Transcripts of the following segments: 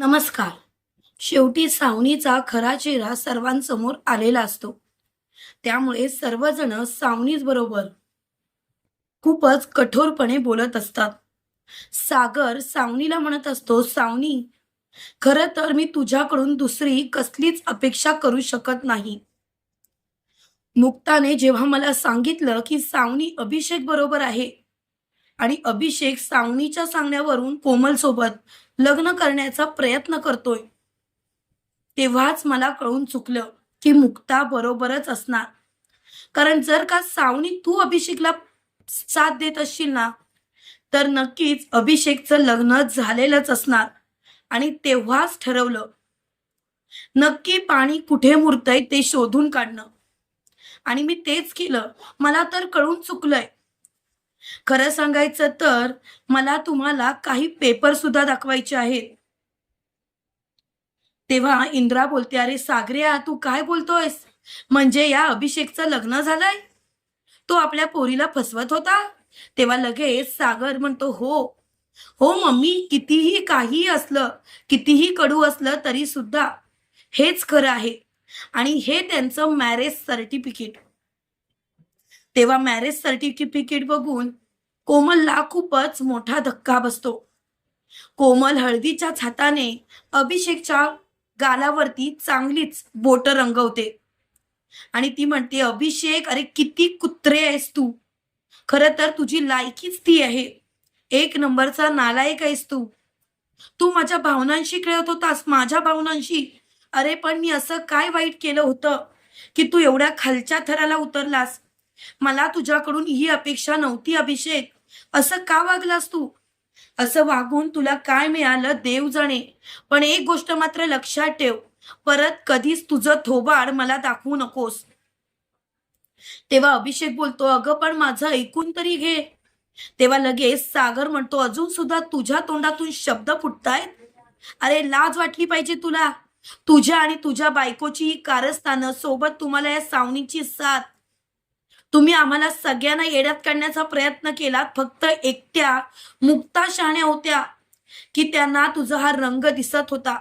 नमस्कार. शेवटी सावनीचा खरा चेहरा सर्वांसमोर आलेला असतो. त्यामुळे सर्वजण सावनीच बरोबर खूपच कठोरपणे बोलत असतात. सागर सावनीला म्हणत असतो सावनी खरं तर मी तुझ्याकडून दुसरी कसलीच अपेक्षा करू शकत नाही. मुक्ताने जेव्हा मला सांगितलं की सावनी अभिषेक बरोबर आहे आणि अभिषेक सावनीच्या सांगण्यावरून कोमल सोबत लग्न करण्याचा प्रयत्न करतोय. तेव्हाच मला कळून चुकलं की मुक्ता बरोबरच असणार. कारण जर का सावनी तू अभिषेकला साथ देत असशील ना तर नक्कीच अभिषेकचं लग्न झालेलंच असणार. आणि तेव्हाच ठरवलं नक्की पाणी कुठे मुरतय ते शोधून काढणं. आणि मी तेच केलं. मला तर कळून चुकलंय. खरं सांगायचं तर मला तुम्हाला काही पेपर सुद्धा दाखवायचे आहेत. तेव्हा इंद्रा बोलते अरे सागर्या तू काय बोलतोयस? म्हणजे या अभिषेकचं लग्न झालंय? तो आपल्या पोरीला फसवत होता? तेव्हा लगेच सागर म्हणतो हो. हो मम्मी कितीही काही असलं कितीही कडू असलं तरी सुद्धा हेच खरं आहे. आणि हे त्यांचं मॅरेज सर्टिफिकेट तेव्हा मॅरेज सर्टिफिकेट बघून कोमलला खूपच मोठा धक्का बसतो. कोमल हळदीच्याच हाताने अभिषेकच्या गालावरती चांगलीच बोट रंगवते. आणि ती म्हणते अभिषेक अरे किती कुत्रे आहेस तू. खर तर तुझी लायकीच ती आहे. एक नंबरचा नालायक आहेस तू. तू माझ्या भावनांशी खेळत होतास माझ्या भावनांशी. अरे पण मी असं काय वाईट केलं होतं की तू एवढ्या खालच्या थराला उतरलास? मला तुझ्याकडून ही अपेक्षा नव्हती अभिषेक. असं का वागलास तू? असं वागून तुला काय मिळालं देव जाणे. पण एक गोष्ट मात्र लक्षात ठेव परत कधीच तुझं थोबाड मला दाखवू नकोस. तेव्हा अभिषेक बोलतो अगं पण माझं ऐकून तरी घे. तेव्हा लगेच सागर म्हणतो अजून सुद्धा तुझ्या तोंडातून शब्द फुटतायत? अरे लाज वाटली पाहिजे तुला. तुझ्या आणि तुझ्या बायकोची ही कारस्थानं सोबत तुम्हाला या सावनीची साथ तुम्ही आम्हाला सगळ्यांना येड्यात काढण्याचा प्रयत्न केलात फक्त एकट्या मुक्ता शहाण्या होत्या की त्यांना तुझा हा रंग दिसत होता.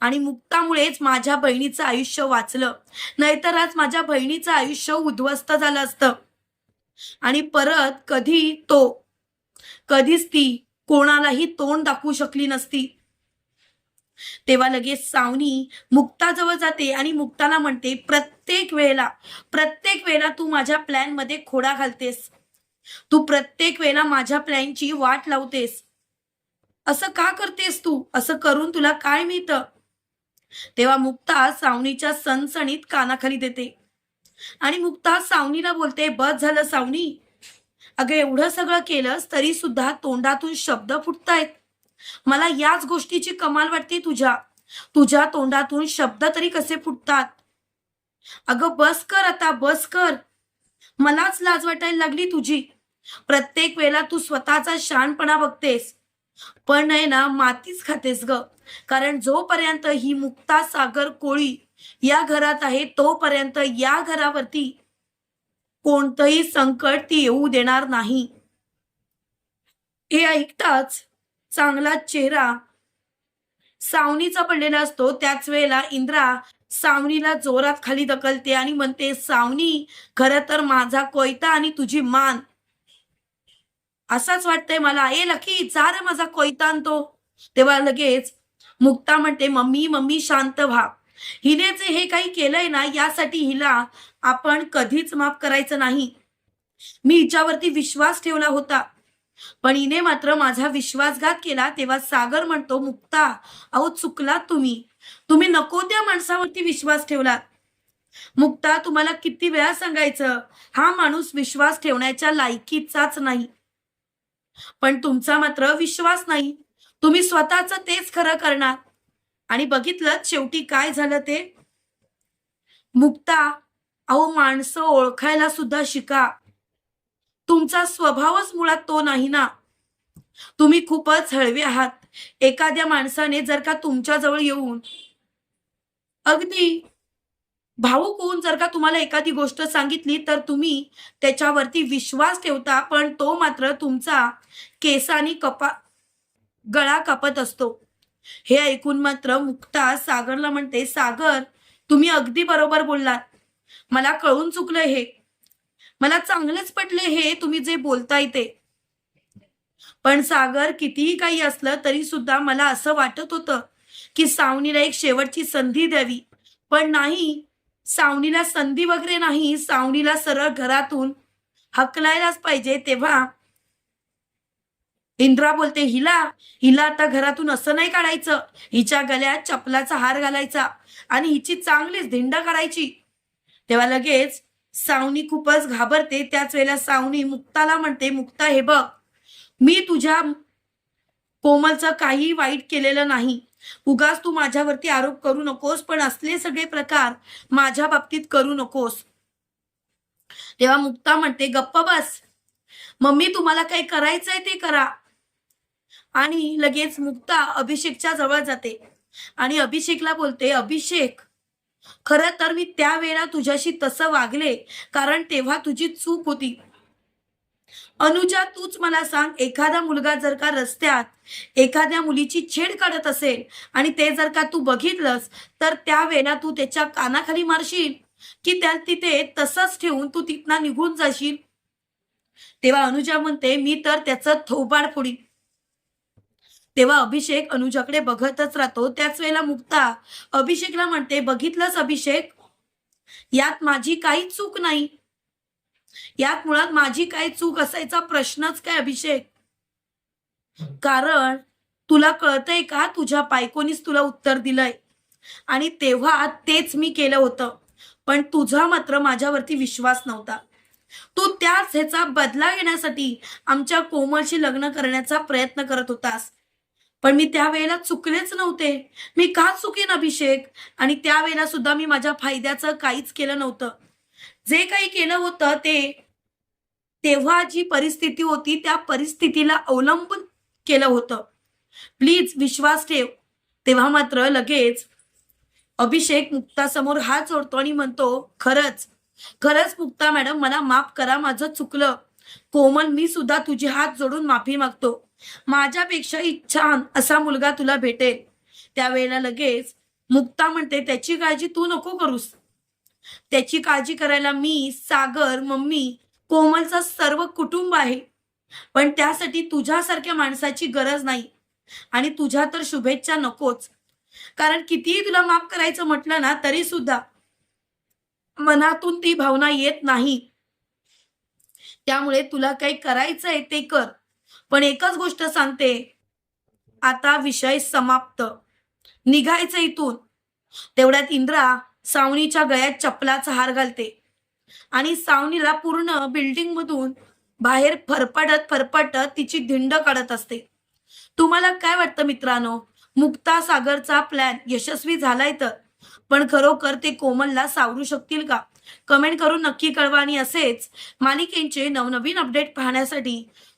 आणि मुक्तामुळेच माझ्या बहिणीचं आयुष्य वाचलं. नाहीतर आज माझ्या बहिणीचं आयुष्य उद्ध्वस्त झालं असतं. आणि परत कधी तो कधीच ती कोणालाही तोंड दाखवू शकली नसती. तेव्हा लगेच सावनी मुक्ताजवळ जाते आणि मुक्ताला म्हणते प्रत्येक वेळेला प्रत्येक वेळेला तू माझ्या प्लॅनमध्ये खोडा घालतेस. तू प्रत्येक वेळेला माझ्या प्लॅनची वाट लावतेस. असं का करतेस तू? असं करून तुला काय मिळतं? तेव्हा मुक्ता सावनीच्या सणसणीत कानाखाली देते. आणि मुक्ता सावनीला बोलते बस झालं सावनी. अगं एवढं सगळं केलंस तरी सुद्धा तोंडातून शब्द फुटतायत. मला याच गोष्टीची कमाल वाटते तुझ्या. तुझ्या तोंडातून शब्द तरी कसे फुटतात? अगं बस कर आता बस कर. मलाच लाज वाटायला लागली तुझी. प्रत्येक वेळेला तू स्वतःचा शानपणा बघतेस. पण आहे ना मातीच खातेस ग. कारण जोपर्यंत ही मुक्ता सागर कोळी या घरात आहे तोपर्यंत या घरावरती कोणतंही संकट ती येऊ देणार नाही. हे ऐकताच चांगला चेहरा सावनीचा पडलेला असतो. त्याच वेळेला इंद्रा सावनीला जोरात खाली ढकलते आणि म्हणते सावनी खर तर माझा कोयता आणि तुझी मान. असाच वाटतंय मला. ए लकी जा रे माझा कोयता आणतो तेव्हा लगेच मुक्ता म्हणते मम्मी मम्मी शांत व्हा. हिने जे हे काही केलंय ना यासाठी हिला आपण कधीच माफ करायचं नाही. मी हिच्यावरती विश्वास ठेवला होता. पण हिने मात्र माझा विश्वासघात केला तेव्हा सागर म्हणतो मुक्ता अहो चुकलात तुम्ही. तुम्ही नको त्या माणसावरती विश्वास ठेवलात. मुक्ता तुम्हाला किती वेळा सांगायचं हा माणूस विश्वास ठेवण्याच्या लायकीचाच नाही. पण तुमचा मात्र विश्वास नाही. तुम्ही स्वतःच तेच खरं करणार. आणि बघितलं शेवटी काय झालं ते? मुक्ता अहो माणसं ओळखायला सुद्धा शिका. तुमचा स्वभावच मुळात तो नाही ना. तुम्ही खूपच हळवे आहात. एखाद्या माणसाने जर का तुमच्या जवळ येऊन अगदी भाऊक होऊन जर का तुम्हाला एखादी गोष्ट सांगितली तर तुम्ही त्याच्यावरती विश्वास ठेवता पण तो मात्र तुमचा केसानी कपा गळा कापत असतो. हे ऐकून मात्र मुक्ता सागरला म्हणते सागर तुम्ही अगदी बरोबर बोललात. मला कळून चुकलं हे. मला चांगलंच पटले हे तुम्ही जे बोलताय ते. पण सागर कितीही काही असलं तरी सुद्धा मला असं वाटत होतं की सावनीला एक शेवटची संधी द्यावी. पण नाही सावनीला संधी वगैरे नाही सावनीला सरळ घरातून हकलायलाच पाहिजे. तेव्हा इंद्रा बोलते हिला हिला आता घरातून असं नाही काढायचं. हिच्या गळ्यात चपलाचा हार घालायचा आणि हिची चांगलीच धिंड करायची तेव्हा लगेच सावनी खूपच घाबरते. त्याच वेळेला सावनी मुक्ताला म्हणते मुक्ता हे बघ मी तुझ्या कोमलचं काही वाईट केलेलं नाही. उगाच तू माझ्यावरती आरोप करू नकोस पण असले सगळे प्रकार माझ्या बाबतीत करू नकोस. तेव्हा मुक्ता म्हणते गप्प बस. मम्मी तुम्हाला काही करायचंय ते करा. आणि लगेच मुक्ता अभिषेकच्या जवळ जाते. आणि अभिषेकला बोलते अभिषेक खरं तर मी त्यावेळेला तुझ्याशी तसं वागले कारण तेव्हा तुझी चूक होती. अनुजा तूच मला सांग एखादा मुलगा जर का रस्त्यात एखाद्या मुलीची छेड काढत असेल आणि ते जर का तू बघितलंस तर त्यावेळेला तू त्याच्या कानाखाली मारशील की त्या तिथे तसंच ठेवून तू तिथना निघून जाशील? तेव्हा अनुजा म्हणते मी तर त्याचं थोबाड फोडीन. तेव्हा अभिषेक अनुजाकडे बघतच राहतो. त्याच वेळेला मुक्ता अभिषेकला म्हणते बघितलंस अभिषेक? यात माझी काही चूक नाही. यात मुळात माझी काही चूक असायचा प्रश्नच काय अभिषेक? कारण तुला कळतंय का? तुझ्या बायकोनीच तुला उत्तर दिलंय. आणि तेव्हा तेच मी केलं होतं. पण तुझा मात्र माझ्यावरती विश्वास नव्हता. तू त्याच ह्याचा बदला घेण्यासाठी आमच्या कोमलशी लग्न करण्याचा प्रयत्न करत होतास. पण मी त्यावेळेला चुकलेच नव्हते. मी का चुकेन अभिषेक? आणि त्यावेळेला सुद्धा मी माझ्या फायद्याचं काहीच केलं नव्हतं. जे काही केलं होतं ते तेव्हा जी परिस्थिती होती त्या परिस्थितीला अवलंबून केलं होतं. प्लीज विश्वास ठेव. तेव्हा मात्र लगेच अभिषेक मुक्तासमोर हात जोडतो आणि म्हणतो खरंच खरंच मुक्ता मॅडम मला माफ करा माझं चुकलं. कोमल मी सुद्धा तुझे हात जोडून माफी मागतो. माझ्यापेक्षाही छान असा मुलगा तुला भेटेल. त्यावेळेला लगेच मुक्ता म्हणते त्याची काळजी तू नको करूस. त्याची काळजी करायला मी सागर मम्मी कोमलचा सर्व कुटुंब आहे. पण त्यासाठी तुझ्यासारख्या माणसाची गरज नाही. आणि तुझ्या तर शुभेच्छा नकोच. कारण कितीही तुला माफ करायचं म्हटलं ना तरी सुद्धा मनातून ती भावना येत नाही. त्यामुळे तुला काही करायचंय ते कर. पण एकच गोष्ट सांगते. आता विषय समाप्त. निघायचं इथून. तेवढ्यात इंद्रा सावनीच्या गळ्यात चपलाचा हार घालते. आणि सावनीला पूर्ण बिल्डिंग मधून बाहेर फरफटत फरफटत तिची धिंड काढत असते. तुम्हाला काय वाटतं मित्रांनो? मुक्ता सागरचा प्लॅन यशस्वी झालाय तर. पण खरोखर ते कोमलला सावरू शकतील का? कमेंट करून नक्की कळवा. आणि असेच मालिकेंचे नवनवीन अपडेट पाहण्यासाठी